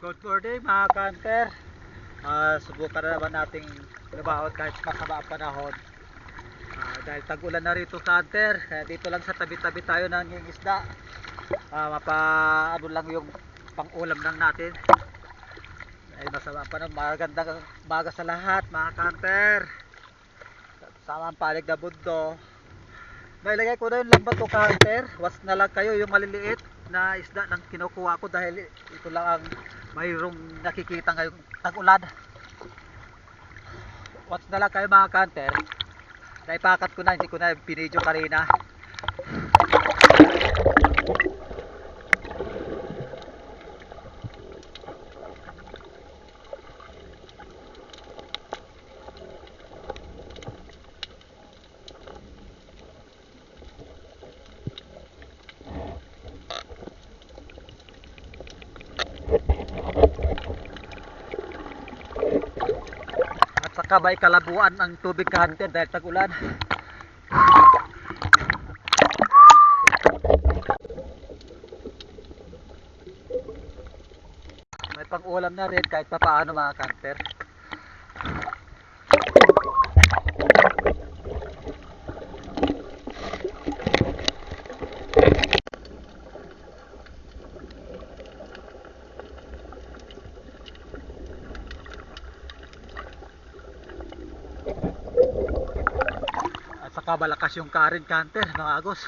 Good morning mga kanter. Ah, subukan na naman nating lumaot kahit masama ang panahon. Ah, dahil tag-ulan na rito kanter, kaya dito lang sa tabi-tabi tayo ng isda. Ah, mapa ano lang yung pang-ulam lang natin. Ay masama pa na magandang maga sa lahat mga kanter. Sama ang palig na bundo. May lagay ko na yung lambat ko kanter. Was na lang kayo yung maliliit na isda ng kinukuha ko dahil ito lang ang mayroong nakikita ngayong tag-ulan. Watch na lang kayo mga kanter. Naipakat ko na, hindi ko na pinidyo kanina. May kalabuan ang tubig kanter dahil tag-ulan. May pang-ulam na rin kahit pa paano mga kanter. Malakas yung current kanter mga agos.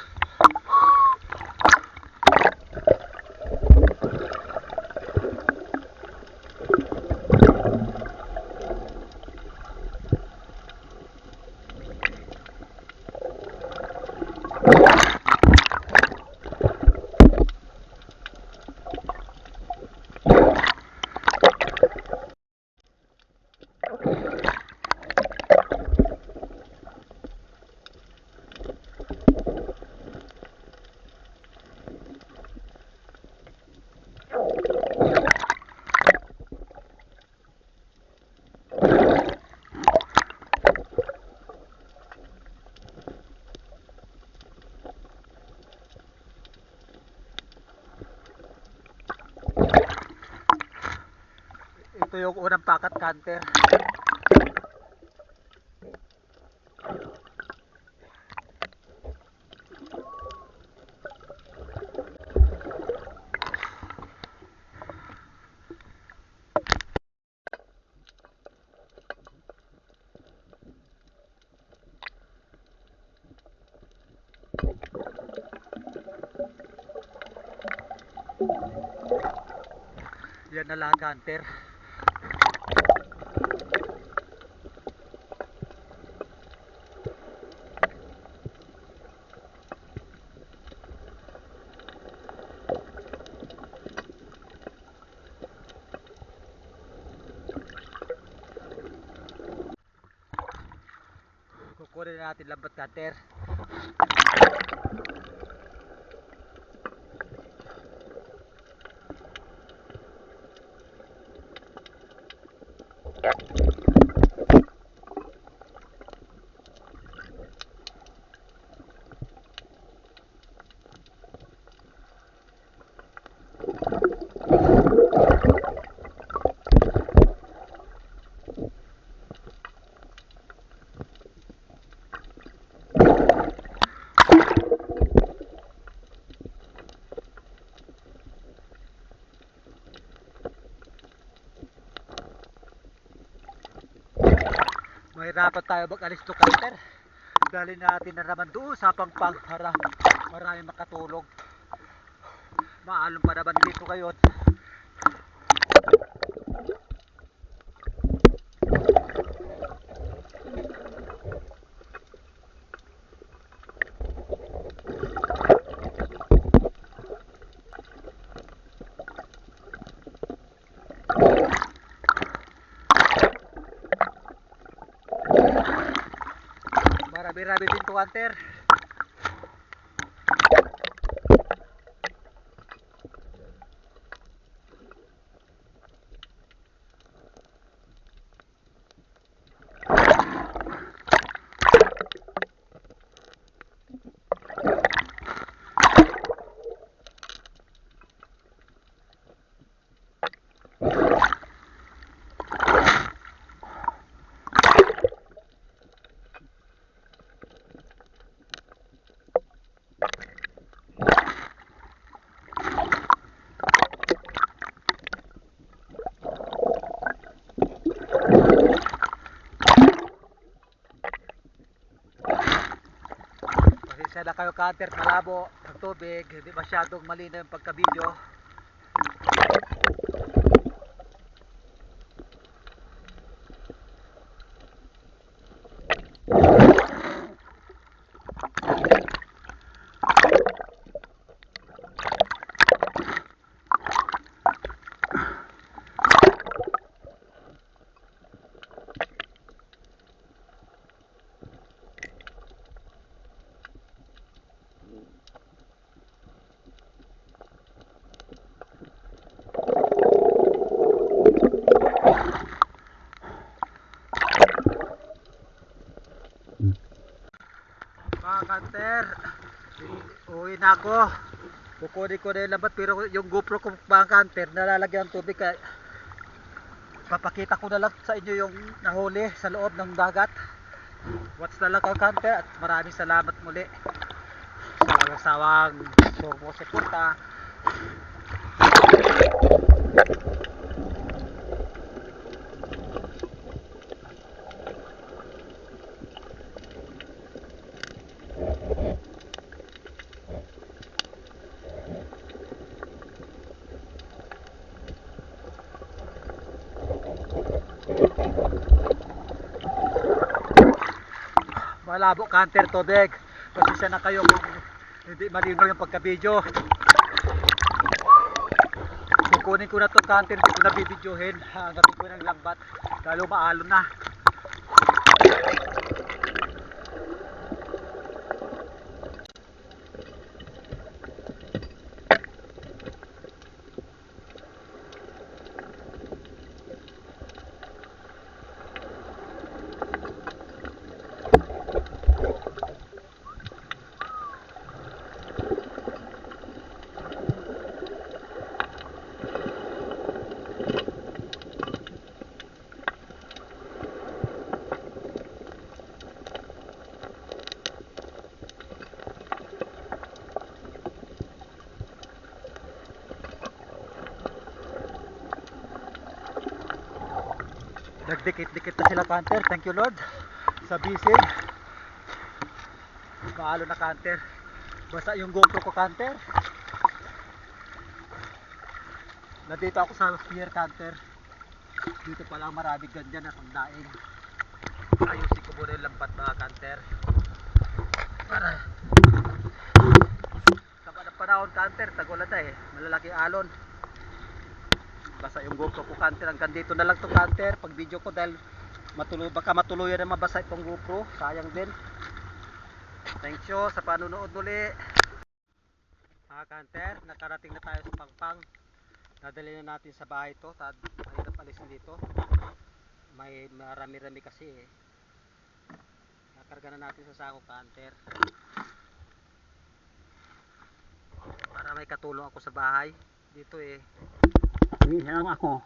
Ito yung unang pakat kanter. Yan na lang kanter. Kukunin na natin lambat cutter. Mahirapan tayo mag-alis to cutter. Dali natin na naman doon sa pangpang para marami makatulog. Maalon pa naman dito ngayon. Marami-rami din to hunter. Cutter malabo ang tubig, hindi masyadong malinaw yung pagka-video. Mga cutter, ako. Kukunin ko na yung lambat pero yung GoPro ko mga cutter nalalagyan ng tubig kaya papakita ko na lang sa inyo yung nahuli sa loob ng dagat. Watch na lang ang cutter at maraming salamat muli sa sawang sumusuporta. Malabo canter tubig. Pasensya na kayo kung hindi malinaw yung pagka-video. Kukunin ko na to canter, hindi ko na bibidyohin. Hanggatin ko ng lambat. Lalo maalon na. Nagdikit-dikit na sila canter. Thank you Lord. Sa bisig. Maalo na canter. Basta yung GoPro ko canter. Nandito ako sa pier canter. Dito pa lang marami ganyan at ang daing. Ayusin ko muna yung lambat mga canter. Para ng panahon canter, tagulan na eh. Malalaki alon. Basta yung GoPro ko canter hanggang dito na lang to canter pag video ko dahil matuloy baka matuluyan na mabasa itong GoPro sayang din. Thank you. Sa panunood muli. Mga canter nakarating na tayo sa pangpang. Dadali na natin sa bahay to. Tad mahirap alisin dito. May marami-rami kasi eh. Nakarga na natin sa sako canter para may katulong ako sa bahay. Dito eh Isa lang ako.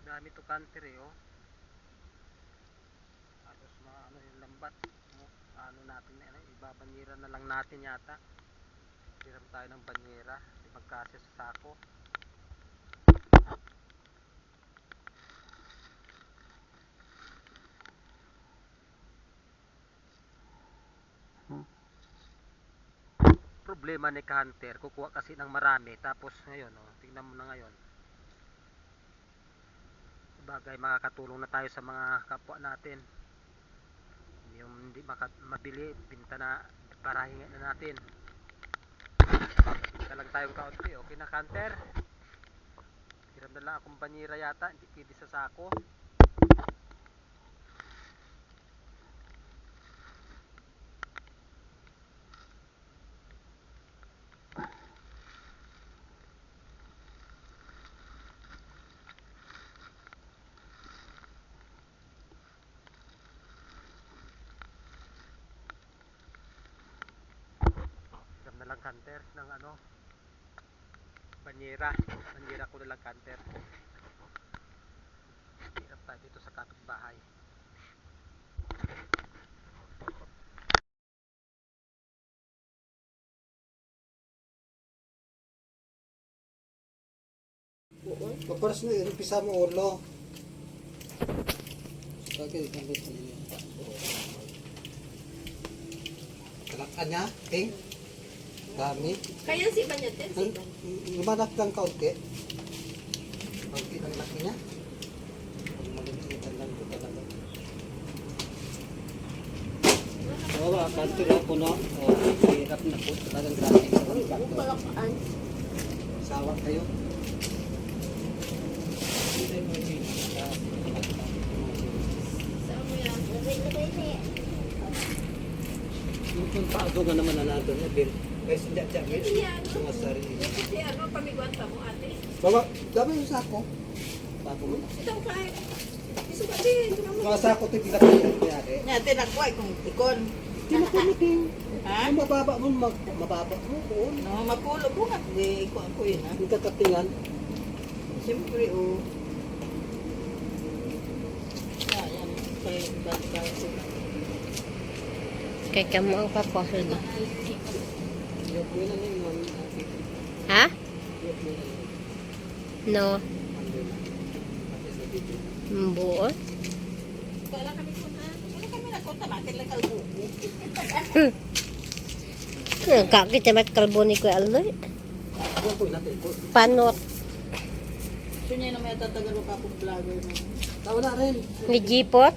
Dami to country oh. Tapos mga ano yung lambat. Oh, ano natin na ano, ibabanyera na lang natin yata. Hiram tayo ng banyera. Di magkasya sa sako. Problema ni Hunter, kukuha kasi ng marami tapos ngayon, oh, tingnan mo na ngayon. Bagay makakatulong na tayo sa mga kapwa natin. Yung hindi mabili, binta na para na natin. Ika lang tayong kaunti, okay na Hunter. Hiram na lang akong banyera yata, hindi pwede sa sako. Lang Hunter ng ano, banyera. Banyera ko na lang Hunter. Hirap tayo dito sa kapitbahay. Paparas na, umpisa mo ulo. Bakit kami kanina? Talakan niya, ting. Dami. Kaya si Banyatin, si Ang lumanak lang kaunti. Kaunti ang laki niya. Ang malilitan lang ko talaga. Oo, oh, kanto lang po no. Oh, hirap na po. Talagang grabe. Palakaan. Sawa kayo. Yung paado nga naman na nato niya, Bill. Kasi hindi siya, Bill. Ito yan. Mga sarili. Yan. Ano pamigwanta mo ate? Baba, dami yung sako. Sako mo. Ito ka. Isubatin. Mga sako ito yung pinakita niya, eh. Nga, tinakway kung ikon. Tinakumiting. Ha? Ang mababa mo, mag, mababa mo, kuon. No, mapulo buhat. Di ikon ko yun, ha? Ang kakatingan. Siyempre, o. Yan, yan. Kaya, ko kamu ang papasod na. Ha? No. Video. Mbuot. Kala kami ko na. Kala kami na ko tamatin lang kalbuko. Kakit sa mat kalbo ni Kuya natin. Panot. So niya na may tatagalo ka pong vlogger na. Tawa na rin. Ni Jipot.